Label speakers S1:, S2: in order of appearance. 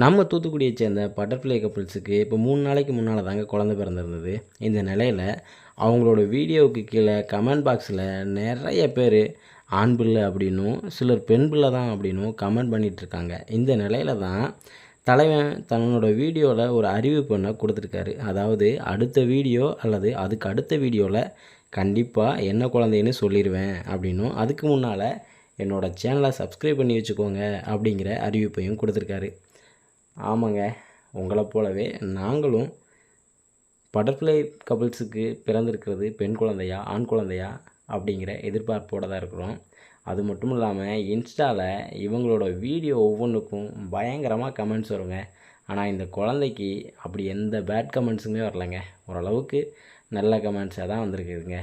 S1: நம்ம தூத்துக்குடியை சேர்ந்த பட்டர்ஃப்ளை கப்புள்ஸுக்கு இப்போ மூணு நாளைக்கு முன்னால் தாங்க குழந்த பிறந்திருந்தது. இந்த நிலையில் அவங்களோட வீடியோவுக்கு கீழே கமெண்ட் பாக்ஸில் நிறைய பேர் ஆண் பிள்ளை அப்படின்னும் சிலர் பெண் பிள்ளை தான் அப்படின்னும் கமெண்ட் பண்ணிகிட்ருக்காங்க இந்த நிலையில தான் தலைவன் தன்னோட வீடியோவில் ஒரு அறிவிப்பு ஒன்று கொடுத்துருக்காரு. அதாவது அடுத்த வீடியோ அல்லது அதுக்கு அடுத்த வீடியோவில் கண்டிப்பாக என்ன குழந்தைன்னு சொல்லிடுவேன் அப்படின்னும் அதுக்கு முன்னால் என்னோடய சேனலை சப்ஸ்கிரைப் பண்ணி வச்சுக்கோங்க அப்படிங்கிற அறிவிப்பையும் கொடுத்துருக்காரு. ஆமாங்க. உங்களை போலவே நாங்களும் பட்டர்ஃப்ளை கப்புள்ஸுக்கு பிறந்திருக்கிறது பெண் குழந்தையா ஆண் குழந்தையா அப்படிங்கிற எதிர்பார்ப்போடு தான் இருக்கிறோம். அது மட்டும் இல்லாமல் இன்ஸ்டாவில் இவங்களோட வீடியோ ஒவ்வொன்றுக்கும் பயங்கரமாக கமெண்ட்ஸ் வருங்க. ஆனால் இந்த குழந்தைக்கு அப்படி எந்த பேட் கமெண்ட்ஸுமே வரலைங்க. ஓரளவுக்கு நல்ல கமெண்ட்ஸாக தான் வந்திருக்குதுங்க.